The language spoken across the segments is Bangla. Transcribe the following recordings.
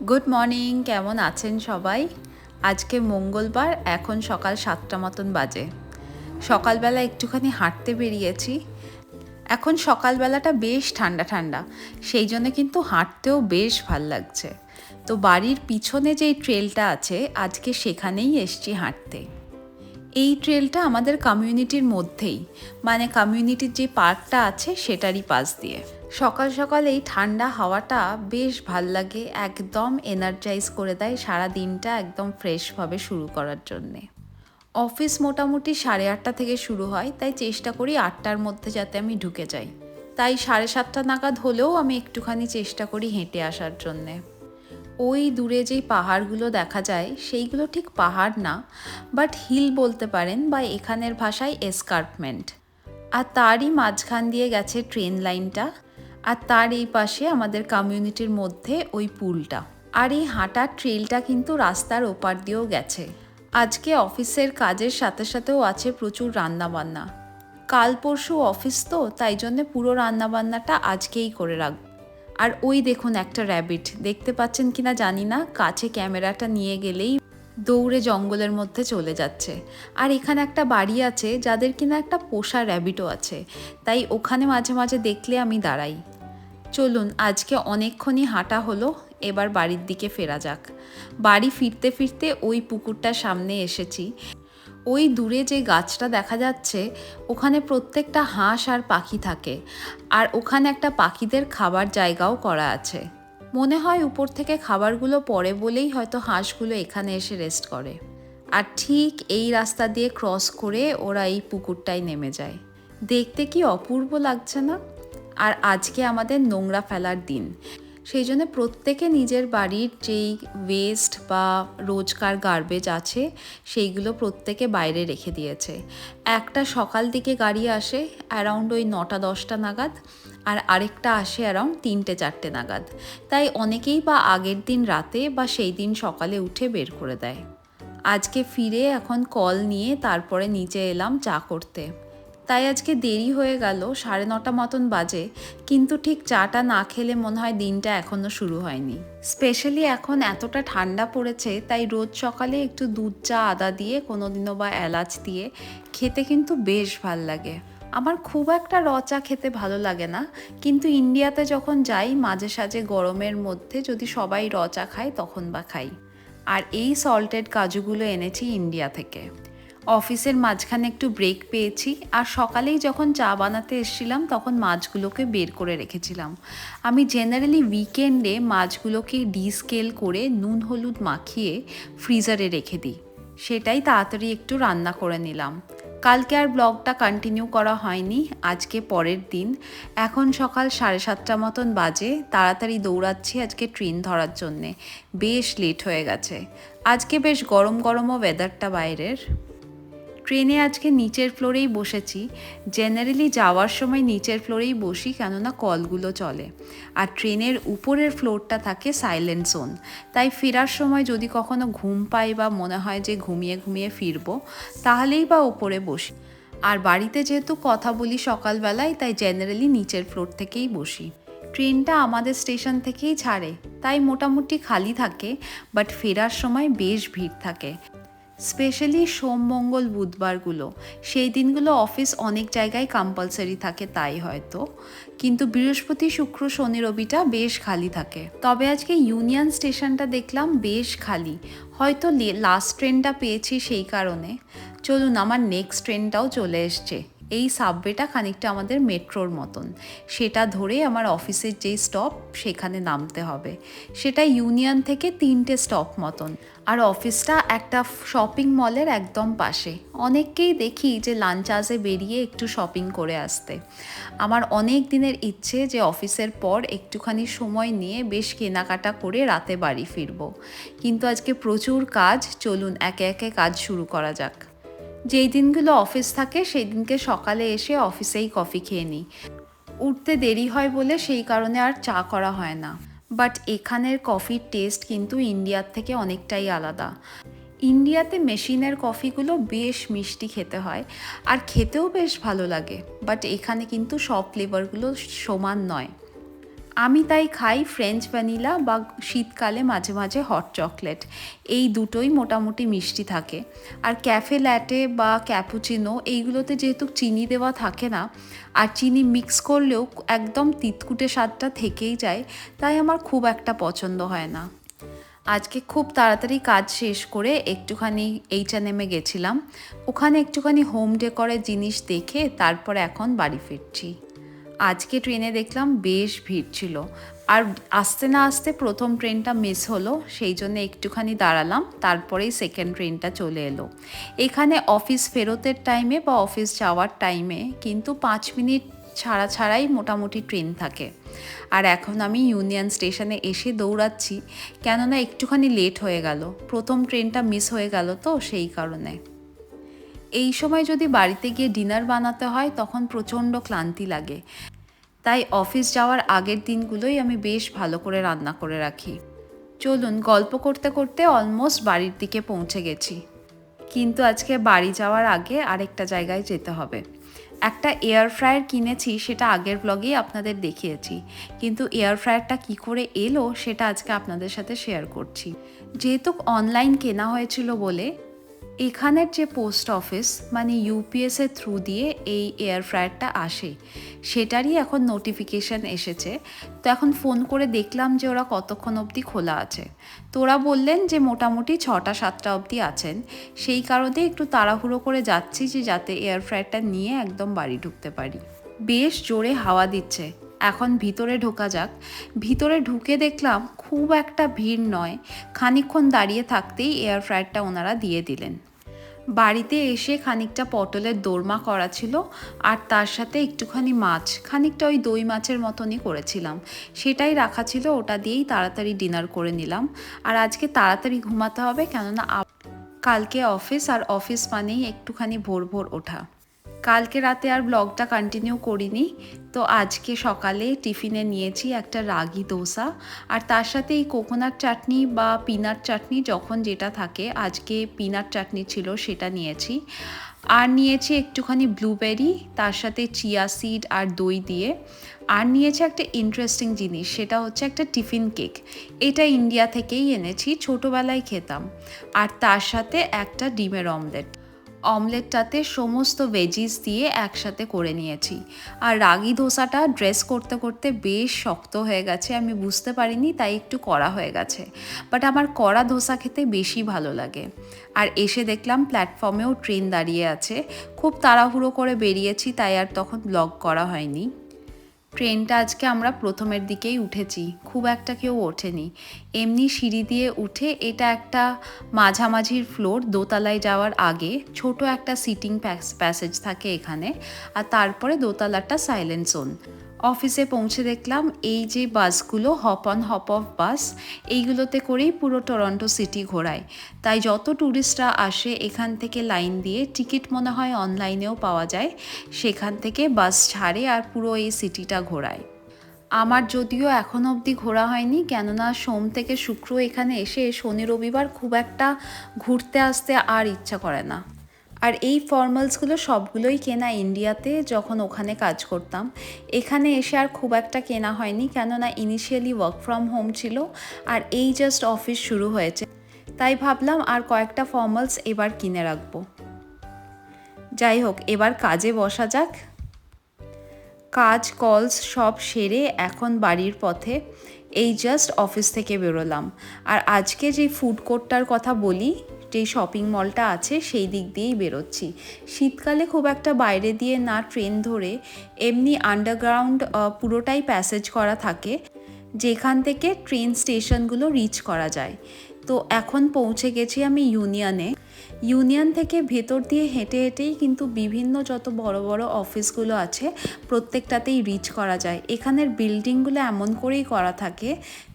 গুড মর্নিং কেমন আছেন সবাই? আজকে মঙ্গলবার, এখন সকাল সাতটা মতন বাজে। সকালবেলা একটুখানি হাঁটতে বেরিয়েছি। এখন সকালবেলাটা বেশ ঠান্ডা ঠান্ডা, সেই জন্য কিন্তু হাঁটতেও বেশ ভালো লাগছে। তো বাড়ির পিছনে যেই ট্রেলটা আছে, আজকে সেখানেই এসছি হাঁটতে। এই ট্রেলটা আমাদের কমিউনিটির মধ্যেই মানে কমিউনিটির যে পার্কটা আছে, সেটারই পাশ দিয়ে। সকাল সকাল এই ঠান্ডা হাওয়াটা বেশ ভালো লাগে, একদম এনার্জাইজ করে দেয় সারা দিনটা একদম ফ্রেশভাবে শুরু করার জন্যে। অফিস মোটামুটি সাড়ে আটটা থেকে শুরু হয়, তাই চেষ্টা করি আটটার মধ্যে যাতে আমি ঢুকে যাই। তাই সাড়ে সাতটা নাগাদ হলেও আমি একটুখানি চেষ্টা করি হেঁটে আসার জন্যে। ওই দূরে যেই পাহাড়গুলো দেখা যায়, সেইগুলো ঠিক পাহাড় না বাট হিল বলতে পারেন বা এখানের ভাষায় এসকার্পমেন্ট আর তারই মাঝখান দিয়ে গেছে ট্রেন লাইনটা আর তার এই পাশে আমাদের কমিউনিটির মধ্যে ওই পুলটা। আর এই হাঁটার ট্রেলটা কিন্তু রাস্তার ওপার দিয়েও গেছে। আজকে অফিসের কাজের সাথে সাথেও আছে প্রচুর রান্নাবান্না। কাল পরশু অফিস তো, তাই জন্য পুরো রান্নাবান্নাটা আজকেই করে রাখব আর ওই দেখুন একটা র্যাবিট দেখতে পাচ্ছেন কিনা জানি না, কাছে ক্যামেরাটা নিয়ে গেলেই দৌড়ে জঙ্গলের মধ্যে চলে যাচ্ছে। আর এখানে একটা বাড়ি আছে, যাদের কিনা একটা পোষা র্যাবিটও আছে। তাই ওখানে মাঝে মাঝে দেখলে আমি দাঁড়াই। চলুন, আজকে অনেকক্ষণই হাঁটা হলো, এবার বাড়ির দিকে ফেরা যাক। বাড়ি ফিরতে ফিরতে ওই পুকুরটার সামনে এসেছি। ওই দূরে যে গাছটা দেখা যাচ্ছে, ওখানে প্রত্যেকটা হাঁস আর পাখি থাকে, আর ওখানে একটা পাখিদের খাবার জায়গাও করা আছে। মনে হয় উপর থেকে খাবারগুলো পড়ে বলেই হয়তো হাঁসগুলো এখানে এসে রেস্ট করে। আর ঠিক এই রাস্তা দিয়ে ক্রস করে ওরা এই পুকুরটায় নেমে যায়। দেখতে কি অপূর্ব লাগছে না? আর আজকে আমাদের নোংরা ফেলার দিন। সেই জন্য প্রত্যেকে নিজের বাড়ির যেই ওয়েস্ট বা রোজকার গার্বেজ আছে, সেইগুলো প্রত্যেকে বাইরে রেখে দিয়েছে। একটা সকাল দিকে গাড়ি আসে অ্যারাউন্ড ওই নটা, দশটা নাগাদ, আর আরেকটা আসে অ্যারাউন্ড তিনটে, চারটে নাগাদ। তাই অনেকেই বা আগের দিন রাতে বা সেই দিন সকালে উঠে বের করে দেয়। আজকে ফিরে এখন কল নিয়ে তারপরে নিচে এলাম চা করতে। তাই আজকে দেরি হয়ে গেল, সাড়ে নটা মতন বাজে, কিন্তু ঠিক চাটা না খেলে মনে হয় দিনটা এখনও শুরু হয়নি। স্পেশালি এখন এতটা ঠান্ডা পড়েছে, তাই রোজ সকালে একটু দুধ, চা, আদা দিয়ে কোনো দিনও বা এলাচ দিয়ে খেতে কিন্তু বেশ ভালো লাগে। আমার খুব একটা র চা খেতে ভালো লাগে না, কিন্তু ইন্ডিয়াতে যখন যাই, মাঝে সাঝে গরমের মধ্যে যদি সবাই র চা খায়, তখন বা খাই। আর এই সল্টেড কাজুগুলো এনেছি ইন্ডিয়া থেকে। অফিসের মাঝখানে একটু ব্রেক পেয়েছি আর সকালেই যখন চা বানাতে এসেছিলাম তখন মাছগুলোকে বের করে রেখেছিলাম। আমি জেনারেলি উইকেন্ডে মাছগুলোকে ডিস্কেল করে নুন হলুদ মাখিয়ে ফ্রিজারে রেখে দিই। সেটাই তাড়াতাড়ি একটু রান্না করে নিলাম। কালকে আর ব্লগটা কন্টিনিউ করা হয়নি, আজকে পরের দিন। এখন সকাল সাড়ে সাতটা মতন বাজে, তাড়াতাড়ি দৌড়াচ্ছি আজকে ট্রেন ধরার জন্যে। বেশ লেট হয়ে গেছে। আজকে বেশ গরম গরমও ওয়েদারটা বাইরের। ট্রেনে আজকে নিচের ফ্লোরেই বসেছি। জেনারেলি যাওয়ার সময় নিচের ফ্লোরেই বসি, কেননা কলগুলো চলে। আর ট্রেনের উপরের ফ্লোরটা থাকে সাইলেন্ট জোন তাই ফেরার সময় যদি কখনো ঘুম পাই বা মনে হয় যে ঘুমিয়ে ঘুমিয়ে ফিরবো, তাহলেই বা ওপরে বসি। আর বাড়িতে যেহেতু কথা বলি সকালবেলায়, তাই জেনারেলি নিচের ফ্লোর থেকেই বসি। ট্রেনটা আমাদের স্টেশন থেকেই ছাড়ে, তাই মোটামুটি খালি থাকে বাট ফেরার সময় বেশ ভিড় থাকে। স্পেশালি সোম মঙ্গল বুধবারগুলো, সেই দিনগুলো অফিস অনেক জায়গায় কম্পালসারি থাকে তাই হয়তো। কিন্তু বৃহস্পতি, শুক্র, শনি, রবিটা বেশ খালি থাকে। তবে আজকে ইউনিয়ন স্টেশনটা দেখলাম বেশ খালি। হয়তো লাস্ট ট্রেনটা পেয়েছি সেই কারণে। চলুন, আমার নেক্সট ট্রেনটাও চলে এসছে। এই সাবওয়েটা খানিকটা আমাদের মেট্রোর মতন। সেটা ধরে আমার অফিসের যেই স্টপ সেখানে নামতে হবে। সেটা ইউনিয়ন থেকে তিনটে স্টপ মতন। আর অফিসটা একটা শপিং মলের একদম পাশে। অনেককেই দেখি যে লাঞ্চ আজে বেরিয়ে একটু শপিং করে আসতে। আমার অনেক দিনের ইচ্ছে যে অফিসের পর একটুখানি সময় নিয়ে বেশ কেনাকাটা করে রাতে বাড়ি ফিরবো। কিন্তু আজকে প্রচুর কাজ, চলুন একে একে কাজ শুরু করা যাক। যেই দিনগুলো অফিস থাকে, সেই দিনকে সকালে এসে অফিসেই কফি খেয়ে নিই। উঠতে দেরি হয় বলে সেই কারণে আর চা করা হয় না। বাট এখানের কফির টেস্ট কিন্তু ইন্ডিয়ার থেকে অনেকটাই আলাদা। ইন্ডিয়াতে মেশিনের কফিগুলো বেশ মিষ্টি খেতে হয়, আর খেতেও বেশ ভালো লাগে। বাট এখানে কিন্তু সব ফ্লেভারগুলো সমান নয়। আমি তাই খাই ফ্রেঞ্চ ভ্যানিলা বা শীতকালে মাঝে মাঝে হট চকলেট এই দুটোই মোটামুটি মিষ্টি থাকে। আর ক্যাফে ল্যাটে বা ক্যাপুচিনো এইগুলোতে যেহেতু চিনি দেওয়া থাকে না, আর চিনি মিক্স করলেও একদম তিতকুটে স্বাদটা থেকেই যায়, তাই আমার খুব একটা পছন্দ হয় না। আজকে খুব তাড়াতাড়ি কাজ শেষ করে একটুখানি এইচ এন এমে গেছিলাম। ওখানে একটুখানি হোম ডেকরের জিনিস দেখে তারপর এখন বাড়ি ফিরছি। আজকে ট্রেনে দেখলাম বেশ ভিড় ছিল। আর আসতে না আসতে প্রথম ট্রেনটা মিস হলো, সেই জন্য একটুখানি দাঁড়ালাম, তারপরেই সেকেন্ড ট্রেনটা চলে এলো। এখানে অফিস ফেরতের টাইমে বা অফিস যাওয়ার টাইমে কিন্তু পাঁচ মিনিট ছাড়া ছাড়াই মোটামুটি ট্রেন থাকে। আর এখন আমি ইউনিয়ন স্টেশনে এসে দৌড়াচ্ছি, কেননা একটুখানি লেট হয়ে গেল। প্রথম ট্রেনটা মিস হয়ে গেল তো সেই কারণে। এই সময় যদি বাড়িতে গিয়ে ডিনার বানাতে হয়, তখন প্রচণ্ড ক্লান্তি লাগে। তাই অফিস যাওয়ার আগের দিনগুলোই আমি বেশ ভালো করে রান্না করে রাখি। চলুন, গল্প করতে করতে অলমোস্ট বাড়ির দিকে পৌঁছে গেছি। কিন্তু আজকে বাড়ি যাওয়ার আগে আরেকটা জায়গায় যেতে হবে। একটা এয়ার ফ্রায়ার কিনেছি, সেটা আগের ব্লগেই আপনাদের দেখিয়েছি। কিন্তু এয়ার ফ্রায়ারটা কী করে এলো, সেটা আজকে আপনাদের সাথে শেয়ার করছি। যেহেতু অনলাইন কেনা হয়েছিল বলে এখানের যে পোস্ট অফিস মানে ইউপিএসের থ্রু দিয়ে এই এয়ার ফ্রায়ারটা আসে, সেটারই এখন নোটিফিকেশান এসেছে। তো এখন ফোন করে দেখলাম যে ওরা কতক্ষণ অবধি খোলা আছে। তো ওরা বললেন যে মোটামুটি ছটা, সাতটা অবধি আছেন। সেই কারণে একটু তাড়াহুড়ো করে যাচ্ছি যে যাতে এয়ার ফ্রায়ারটা নিয়ে একদম বাড়ি ঢুকতে পারি। বেশ জোরে হাওয়া দিচ্ছে। এখন ভিতরে ঢোকা যাক। ভিতরে ঢুকে দেখলাম খুব একটা ভিড় নয়। খানিকক্ষণ দাঁড়িয়ে থাকতেই এয়ার ফ্রায়ারটা ওনারা দিয়ে দিলেন। বাড়িতে এসে খানিকটা পটলের দোরমা করা ছিল আর তার সাথে একটুখানি মাছ, খানিকটা ওই দই মাছের মতনই করেছিলাম। সেটাই রাখা ছিল, ওটা দিয়েই তাড়াতাড়ি ডিনার করে নিলাম। আর আজকে তাড়াতাড়ি ঘুমাতে হবে কেননা কালকে অফিস আর অফিস মানেই একটুখানি ভোর ভোর ওঠা। কালকে রাতে আর ব্লগটা কন্টিনিউ করিনি। তো আজকে সকালে টিফিনে নিয়েছি একটা রাগি দোসা। আর তার সাথে এই কোকোনাট চাটনি বা পিনাট চাটনি যখন যেটা থাকে, আজকে পিনাট চাটনি ছিল সেটা নিয়েছি। আর নিয়েছি একটুখানি ব্লুবেরি তার সাথে চিয়া সিড আর দই দিয়ে। আর নিয়েছি একটা ইন্টারেস্টিং জিনিস, সেটা হচ্ছে একটা টিফিন কেক। এটা ইন্ডিয়া থেকেই এনেছি, ছোটোবেলায় খেতাম। আর তার সাথে একটা ডিমের অমলেট অমলেটটাতে সমস্ত ভেজিস দিয়ে একসাথে করে নিয়েছি। আর রাগি ধোসাটা ড্রেস করতে করতে বেশ শক্ত হয়ে গেছে, আমি বুঝতে পারিনি তাই একটু কড়া হয়ে গেছে। বাট আমার কড়া ধোসা খেতে বেশি ভালো লাগে। আর এসে দেখলাম প্ল্যাটফর্মেও ট্রেন দাঁড়িয়ে আছে। খুব তাড়াহুড়ো করে বেরিয়েছি, তাই আর তখন ব্লগ করা হয়নি। ট্রেনটা আজকে আমরা প্রথমের দিকেই উঠেছি। খুব একটা কেউ ওঠেনি। এমনি সিঁড়ি দিয়ে উঠে এটা একটা মাঝামাঝির ফ্লোর, দোতলায় যাওয়ার আগে ছোট একটা সিটিং প্যাসেজ থাকে এখানে, আর তারপরে দোতলাটা সাইলেন্ট জোন। অফিসে পৌঁছে দেখলাম, এই যে বাসগুলো hop on hop off bus এইগুলোতে করেই পুরো টরন্টো সিটি ঘোরায়। তাই যত ট্যুরিস্টরা আসে, এখান থেকে লাইন দিয়ে টিকিট মনে হয় অনলাইনেও পাওয়া যায়, সেখান থেকে বাস ছাড়ে আর পুরো এই সিটিটা ঘোরায়। আমার যদিও এখন অবধি ঘোরা হয়নি, কেননা সোম থেকে শুক্র এখানে এসে শনি রবিবার খুব একটা ঘুরতে আসতে আর ইচ্ছা করে না। আর এই ফর্মালসগুলো সবগুলোই কেনা ইন্ডিয়াতে যখন ওখানে কাজ করতাম। এখানে এসে আর খুব একটা কেনা হয়নি, কেননা ইনিশিয়ালি ওয়ার্ক ফ্রম হোম ছিল আর এই জাস্ট অফিস শুরু হয়েছে। তাই ভাবলাম আর কয়েকটা ফর্মালস এবার কিনে রাখব। যাই হোক, এবার কাজে বসা যাক। কাজ কলস সব সেরে এখন বাড়ির পথে এই জাস্ট অফিস থেকে বেরোলাম। আর আজকে যে ফুড কোর্টটার কথা বলি যেই শপিং মলটা আছে, সেই দিক দিয়েই বেরোচ্ছি। শীতকালে খুব একটা বাইরে দিয়ে না ট্রেন ধরে এমনি আন্ডারগ্রাউন্ড পুরোটাই প্যাসেজ করা থাকে, যেখান থেকে ট্রেন স্টেশনগুলো রিচ করা যায়। তো এখন পৌঁছে গেছি আমি ইউনিয়নে। ইউনিয়ন থেকে ভেতর দিয়ে হেঁটে হেঁটেই কিন্তু বিভিন্ন যত বড় বড় অফিসগুলো আছে, প্রত্যেকটাতেই রিচ করা যায়। এখানের বিল্ডিংগুলো এমন করেই করা থাকে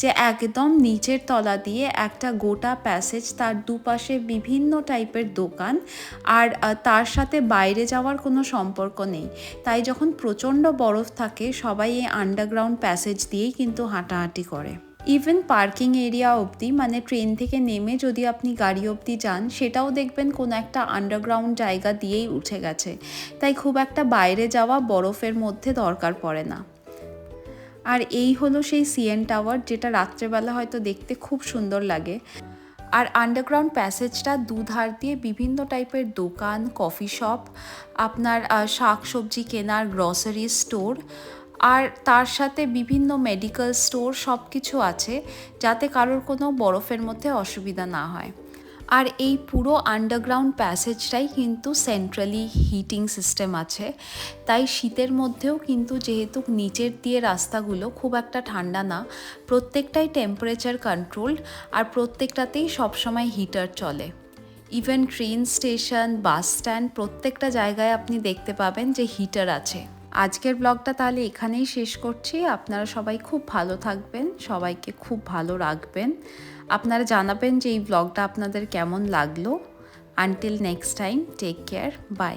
যে একদম নিচের তলা দিয়ে একটা গোটা প্যাসেজ তার দুপাশে বিভিন্ন টাইপের দোকান আর তার সাথে বাইরে যাওয়ার কোনো সম্পর্ক নেই। তাই যখন প্রচণ্ড বরফ থাকে, সবাই এই আন্ডারগ্রাউন্ড প্যাসেজ দিয়েই কিন্তু হাঁটাহাঁটি করে। ইভেন পার্কিং এরিয়া অবধি মানে ট্রেন থেকে নেমে যদি আপনি গাড়ি অবধি যান, সেটাও দেখবেন কোনো একটা আন্ডারগ্রাউন্ড জায়গা দিয়েই উঠে গেছে। তাই খুব একটা বাইরে যাওয়া বরফের মধ্যে দরকার পড়ে না। আর এই হলো সেই সিএন টাওয়ার যেটা রাত্রেবেলা হয়তো দেখতে খুব সুন্দর লাগে। আর আন্ডারগ্রাউন্ড প্যাসেজটা দুধার দিয়ে বিভিন্ন টাইপের দোকান কফি শপ আপনার শাক সবজি কেনার গ্রসারি স্টোর আর তার সাথে বিভিন্ন মেডিকেল স্টোর সব কিছু আছে যাতে কারোর কোনো বরফের মধ্যে অসুবিধা না হয়। আর এই পুরো আন্ডারগ্রাউন্ড প্যাসেজটাই কিন্তু সেন্ট্রালি হিটিং সিস্টেম আছে। তাই শীতের মধ্যেও কিন্তু যেহেতু নিচের দিয়ে রাস্তাগুলো খুব একটা ঠান্ডা না, প্রত্যেকটাই টেম্পারেচার কন্ট্রোলড আর প্রত্যেকটাতেই সবসময় হিটার চলে। Even train station bus stand প্রত্যেকটা জায়গায় আপনি দেখতে পাবেন যে হিটার আছে। আজকের ব্লগটা তাহলে এখানেই শেষ করছি। আপনারা সবাই খুব ভালো থাকবেন, সবাইকে খুব ভালো রাখবেন। আপনারা জানাবেন যে এই ব্লগটা আপনাদের কেমন লাগল। Until next time take care bye